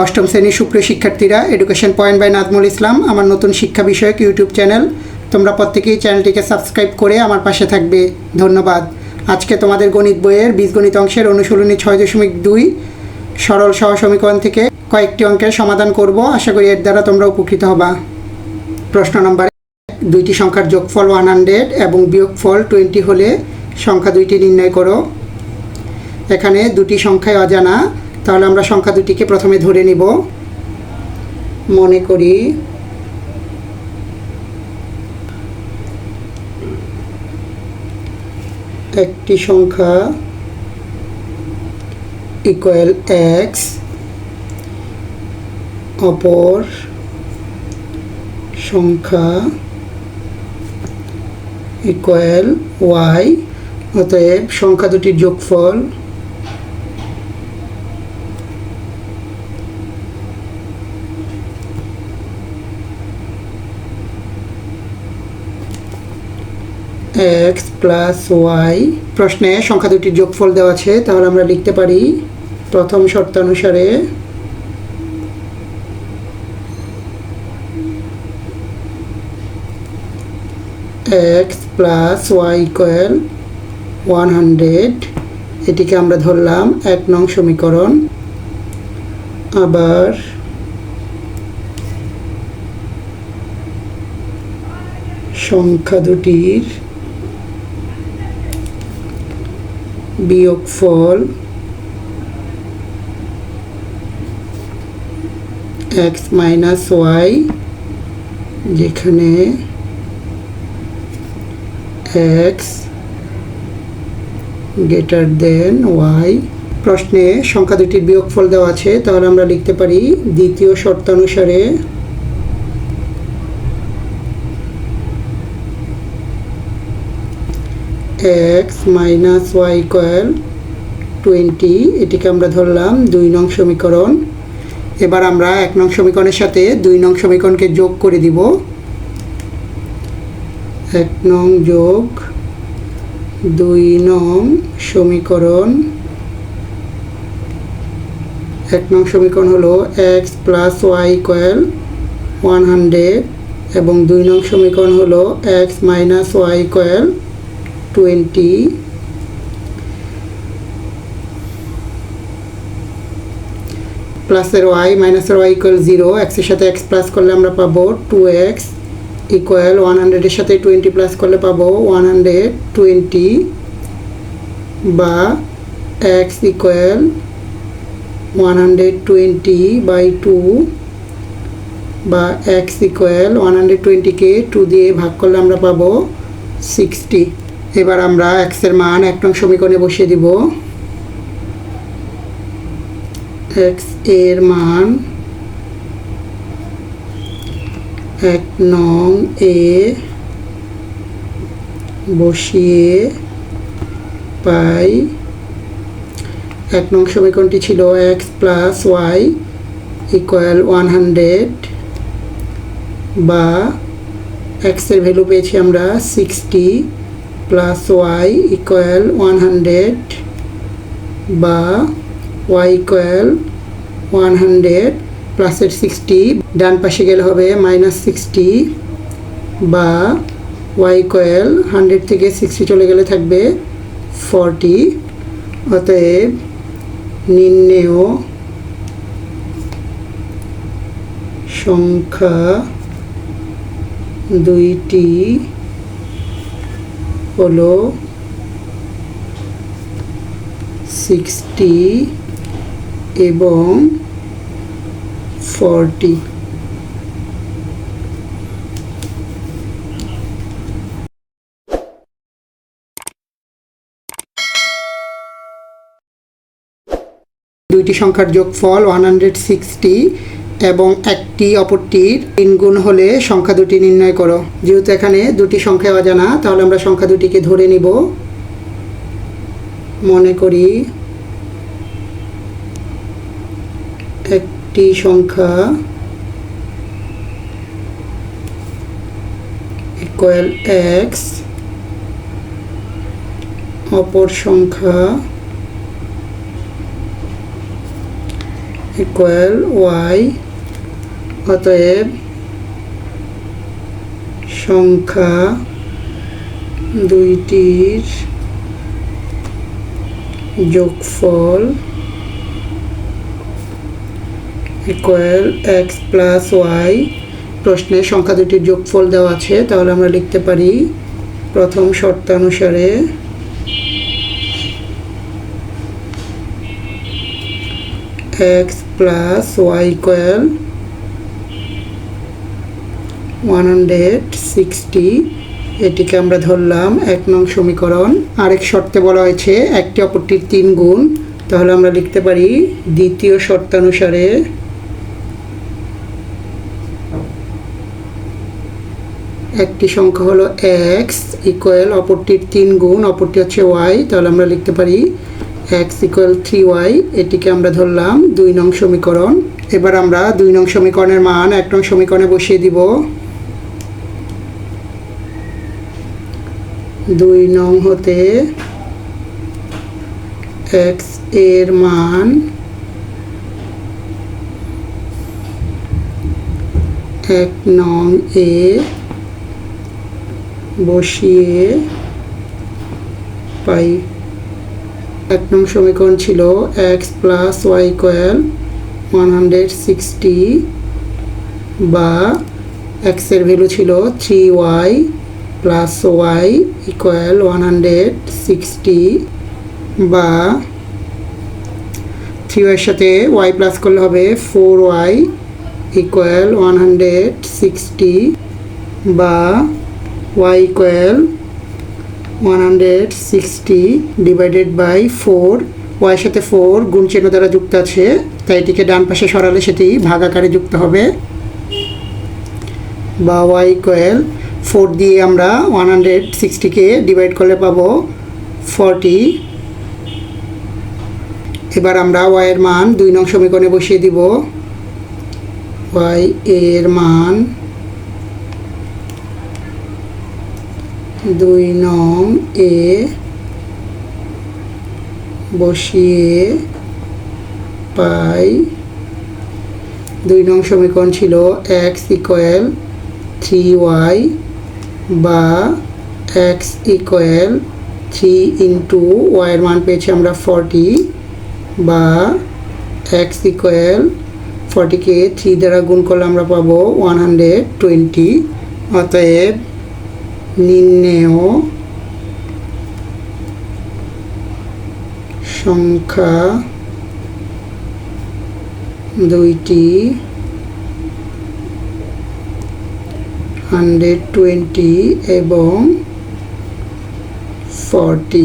অষ্টম শ্রেণির সুপ্রিয় শিক্ষার্থীরা education point by Nazmul Islam আমার নতুন শিক্ষা বিষয়ক ইউটিউব চ্যানেল তোমরা প্রত্যেকেই চ্যানেলটিকে সাবস্ক্রাইব করে আমার পাশে থাকবে। ধন্যবাদ। আজকে তোমাদের গণিত বইয়ের বীজগণিত অংশের অনুশীলনী ছয় দশমিক দুই সরল সহ সমীকরণ থেকে কয়েকটি অঙ্কের সমাধান করব। আশা করি এর দ্বারা তোমরা উপকৃত হবা। প্রশ্ন নম্বর, দুইটি সংখ্যার যোগফল ওয়ান হান্ড্রেড এবং বিয়োগফল টোয়েন্টি হলে সংখ্যা দুইটি নির্ণয় করো। এখানে দুটি সংখ্যায় অজানা তাহলে আমরা সংখ্যা দুটিকে প্রথমে ধরে নিব। মনে করি একটি সংখ্যা ইকুয়াল এক্স অপর সংখ্যা ইকুয়াল ওয়াই অতএব সংখ্যা দুটির যোগফল এক্স প্লাস ওয়াই প্রশ্নে সংখ্যা দুটির যোগফল দেওয়া আছে, তাহলে আমরা লিখতে পারি প্রথম শর্তানুসারে X plus Y equal one hundred এটিকে আমরা ধরলাম এক নং সমীকরণ। আবার সংখ্যা দুটির বিয়োগফল এক্স মাইনাস ওয়াই, যেখানে এক্স গ্রেটার দেন ওয়াই। প্রশ্নে সংখ্যা দুটির বিয়োগফল দেওয়া আছে, তাহলে আমরা লিখতে পারি দ্বিতীয় শর্তানুসারে X minus Y equal twenty এটিকে আমরা ধরলাম দুই নং সমীকরণ। এবার আমরা এক নং সমীকরণের সাথে দুই নং সমীকরণকে যোগ করে দিব। এক নং যোগ দুই নং সমীকরণ। এক নং সমীকরণ হলো X plus Y equal one hundred এবং দুই নং সমীকরণ হলো X minus Y equal twenty প্লাসের ওয়াই মাইনাসের ওয়াই ইকুয়াল জিরো এক্সের সাথে এক্স প্লাস করলে আমরা পাবো টু এক্স ইকুয়াল ওয়ান হান্ড্রেডের সাথে টোয়েন্টি প্লাস করলে পাবো ওয়ান হান্ড্রেড টোয়েন্টি বা X equal one hundred twenty by two বা এক্স ইকুয়াল ওয়ান হান্ড্রেড টোয়েন্টিকে টু দিয়ে ভাগ করলে আমরা পাবো সিক্সটি এবার আমরা এক্সের মান এক নং সমীকরণে বসিয়ে দিব। এক্সের মান এক নং এ বসিয়ে পাই। এক নং সমীকরণটি ছিল X plus Y equal one hundred বা এক্সের ভ্যালু পেয়েছি আমরা sixty plus Y equal one hundred বা ওয়াই ইকুয়াল ওয়ান হান্ড্রেড প্লাসের সিক্সটি ডান পাশে গেলে হবে মাইনাস সিক্সটি বা ওয়াই ইকুয়াল হান্ড্রেড থেকে সিক্সটি চলে গেলে থাকবে ফর্টি অতএব নিম্নেয় সংখ্যা দুইটি হলো সিক্সটি এবং ফর্টি দুইটি সংখ্যার যোগফল ওয়ান হান্ড্রেড সিক্সটি এবং একটি অপরটির তিন গুণ হলে সংখ্যা দুটি নির্ণয় করো। যেহেতু এখানে দুটি সংখ্যা অজানা, তাহলে আমরা সংখ্যা দুটিকে ধরে নিব। মনে করি একটি সংখ্যা ইকুয়াল এক্স অপর সংখ্যা ইকুয়াল ওয়াই অতএব সংখ্যা দুইটির যোগফল ইকুয়াল এক্স প্লাস ওয়াই প্রশ্নে সংখ্যা দুটির যোগফল দেওয়া আছে, তাহলে আমরা লিখতে পারি প্রথম শর্তানুসারে X plus Y equal one hundred sixty, এটিকে আমরা ধরলাম এক নং সমীকরণ। আরেক শর্তে বলা হয়েছে, একটি অপরটির তিন গুণ। তাহলে আমরা লিখতে পারি, দ্বিতীয় শর্তানুসারে একটি সংখ্যা হলো এক্স ইকুয়াল অপরটির তিন গুণ, অপরটি হচ্ছে ওয়াই তাহলে আমরা লিখতে পারি এক্স ইকুয়াল থ্রি ওয়াই এটিকে আমরা ধরলাম দুই নং সমীকরণ। এবার আমরা দুই নং সমীকরণের মান, এক নং সমীকরণে বসিয়ে দিব। দুই নং হতে এক্সের মান এক নং এ বসিয়ে পাই। এক নং সমীকরণ ছিল X plus Y equal one hundred sixty বা এক্সের ভ্যালু ছিল three Y plus Y equal one hundred sixty বা থ্রি ওয়াইয়ের সাথে ওয়াই প্লাস করলে হবে four Y equal one hundred sixty বা Y equal one hundred sixty divided by four ওয়াইয়ের সাথে ফোর গুণ চিহ্ন দ্বারা যুক্ত আছে, তাই এটিকে ডান পাশে সরালে সেটি ভাগ আকারে যুক্ত হবে। বা ওয়াই ইকুয়াল ফোর দিয়ে আমরা ওয়ান হান্ড্রেড সিক্সটিকে ডিভাইড করলে পাবো ফর্টি। এবার আমরা ওয়াইয়ের মান দুই নং সমীকরণে বসিয়ে দিব। ওয়াই এর মান দুই নং এ বসিয়ে পাই। দুই নং সমীকরণ ছিল এক্স ইকুয়াল থ্রি ওয়াই বা এক্স ইকুয়াল থ্রি ইন্টু ওয়াইয়ের মান পেয়েছি আমরা ফর্টি বা এক্স ইকুয়াল ফর্টিকে থ্রি দ্বারা গুণ করলে আমরা পাবো ওয়ান হান্ড্রেড টোয়েন্টি অতএব নির্ণেয় সংখ্যা দুইটি হান্ড্রেড টোয়েন্টি এবং ফর্টি